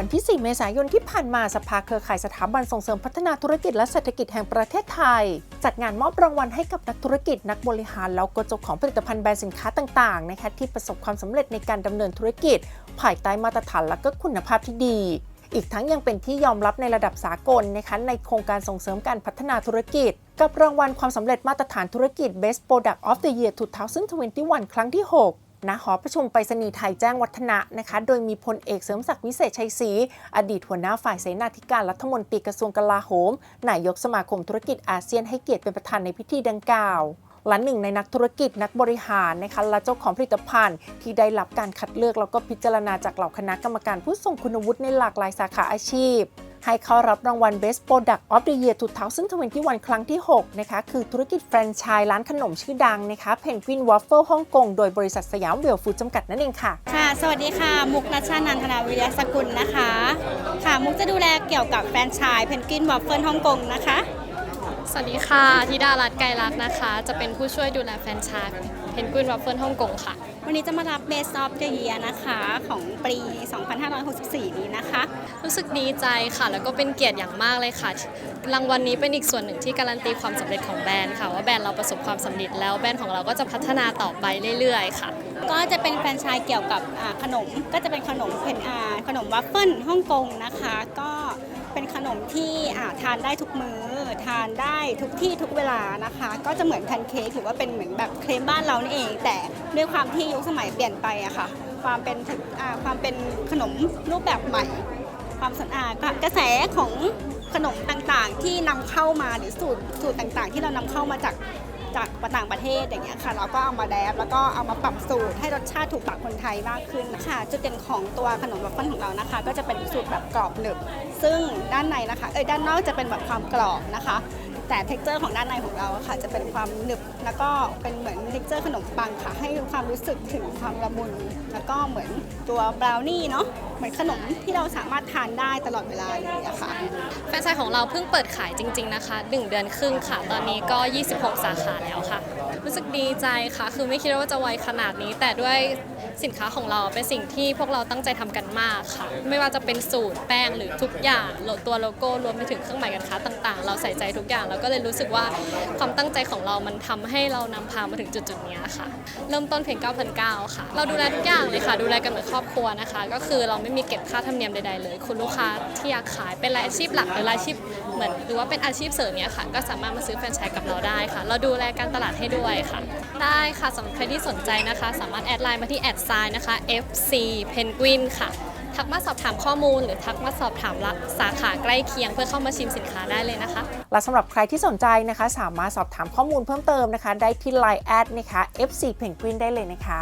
วันที่ 4 เมษายนที่ผ่านมาสภาเครือข่ายสถาบันส่งเสริมพัฒนาธุรกิจและเศรษฐกิจแห่งประเทศไทย จัดงานมอบรางวัลให้กับนักธุรกิจนักบริหารแล้วก็เจ้าของผลิตภัณฑ์แบรนด์สินค้าต่างๆนะคะที่ประสบความสำเร็จในการดำเนินธุรกิจ ภายใต้มาตรฐานและก็คุณภาพที่ดี อีกทั้งยังเป็นที่ยอมรับในระดับสากลนะคะในโครงการส่งเสริมการพัฒนาธุรกิจ กับรางวัลความสำเร็จมาตรฐานธุรกิจ Best Product of the Year 2021 ครั้งที่ 6 ณหอประชุมไปรษณีย์ไทยแจ้งวัฒนะนะคะ โดยมีพลเอกเสริมศักดิ์วิเศษชัยศรีอดีตหัวหน้าฝ่ายเสนาธิการรัฐมนตรีกระทรวงกลาโหม นายกสมาคมธุรกิจอาเซียนให้เกียรติเป็นประธานในพิธีดังกล่าวและหนึ่งในนักธุรกิจนักบริหารนะคะและเจ้าของผลิตภัณฑ์ ที่ได้รับการคัดเลือกแล้วก็พิจารณาจากเหล่าคณะกรรมการผู้ทรงคุณวุฒิในหลากหลายสาขาอาชีพ ให้เข้ารับรางวัล Best Product of the Year 2021ครั้งที่ 6 นะคะ คือธุรกิจแฟรนไชส์ร้านขนมชื่อดังนะคะ Penguin Waffle ฮ่องกง โดยบริษัทสยามเวลฟูดจำกัดนั่นเองค่ะ ค่ะ สวัสดีค่ะ มุกนัชชานันทนาวิริยสกุลนะคะ ค่ะ มุกจะดูแลเกี่ยวกับแฟรนไชส์เพนกวินวอฟเฟิลฮ่องกงนะคะ สวัสดีค่ะธิดารัตน์ไกรลักษณ์นะคะ จะเป็นผู้ช่วยดูแลแฟรนไชส์เพนกวินวัฟเฟิลฮ่องกงค่ะ วันนี้จะมารับ Best of the Year นะคะของปี 2564 นี้นะคะ รู้สึกดีใจค่ะ แล้วก็เป็นเกียรติอย่างมากเลยค่ะ รางวัลนี้เป็นอีกส่วนหนึ่งที่การันตีความสำเร็จของแบรนด์ค่ะ ว่าแบรนด์เราประสบความสำเร็จแล้วแบรนด์ของเราก็จะพัฒนาต่อไปเรื่อยๆ ค่ะ ก็จะเป็นแฟรนไชส์เกี่ยวกับอ่าขนมก็จะเป็นขนมเป็นอ่าขนมวัฟเฟิลฮ่องกงนะคะ ก็ เป็นขนมที่ทานได้ทุกมื้อ ทานได้ทุกที่ทุกเวลานะคะ ก็จะเหมือนแพนเค้กหรือว่าเป็นเหมือนแบบเครมบ้านเรานี่เอง แต่ด้วยความที่ยุคสมัยเปลี่ยนไปอะค่ะ ความเป็นความเป็นขนมรูปแบบใหม่ ความสะอาดกระแสของขนมต่างๆ ที่นำเข้ามาหรือสูตรสูตรต่างๆ ที่เรานำเข้ามาจาก จากต่างประเทศอย่างเงี้ยค่ะเราก็เอามาแดบแล้วก็เอามาปรับสูตรให้รสชาติถูกปากคนไทยมากขึ้นค่ะจุดเด่นของตัวขนมวัฟเฟิลของเรานะคะ ก็จะเป็นสูตรแบบกรอบหนึบซึ่งด้านในนะคะเอ้ยด้านนอกจะเป็นแบบความกรอบนะคะ แต่เท็กเจอร์ของด้านในของเราค่ะ จะเป็นความหนึบ แล้วก็เป็นเหมือนเท็กเจอร์ขนมปังค่ะ ให้ความรู้สึกถึงความละมุน แล้วก็เหมือนตัวบราวนี่เนาะ เหมือนขนมที่เราสามารถทานได้ตลอดเวลาเลยอะค่ะ แฟรนไชส์ของเราเพิ่งเปิดขายจริง ๆนะคะ 1 เดือนครึ่งค่ะ ตอนนี้ก็ 26 สาขาแล้วค่ะรู้สึกดีใจค่ะ คือไม่คิดว่าจะไวขนาดนี้ แต่ด้วยสินค้าของเราเป็นสิ่งที่พวกเราตั้งใจทำกันมากค่ะ ไม่ว่าจะเป็นสูตรแป้งหรือทุกอย่างตัวโลโก้รวมไปถึงเครื่องหมายการค้าต่างๆ เราใส่ใจทุกอย่างแล้วก็เลยรู้สึกว่าความตั้งใจของเรามันทำให้เรานำพามาถึงจุดๆนี้ค่ะ เริ่มต้นเพียง9,900ค่ะ เราดูแลทุกอย่างเลยค่ะ ดูแลกันเหมือนครอบครัวนะคะ ก็คือเราไม่มีเก็บค่าธรรมเนียมใดๆเลย คุณลูกค้าที่อยากขายเป็นรายอาชีพหลักหรือรายอาชีพเหมือนหรือว่าเป็นอาชีพเสริมเนี้ยค่ะ ก็สามารถมาซื้อแฟรนไชส์กับเราได้ค่ะ เราดูแลการตลาดให้ด้วยค่ะ ได้ค่ะสำหรับใครที่สนใจนะคะ สามารถแอดไลน์มาที่แอดไซน์นะคะ FC Penguin ค่ะ ทักมาสอบถามข้อมูล หรือทักมาสอบถามสาขาใกล้เคียงเพื่อเข้ามาชิมสินค้าได้เลยนะคะ และสำหรับใครที่สนใจนะคะ สามารถสอบถามข้อมูลเพิ่มเติมนะคะ ได้ที่ Line แอดนะคะ FC Penguin ได้เลยนะคะ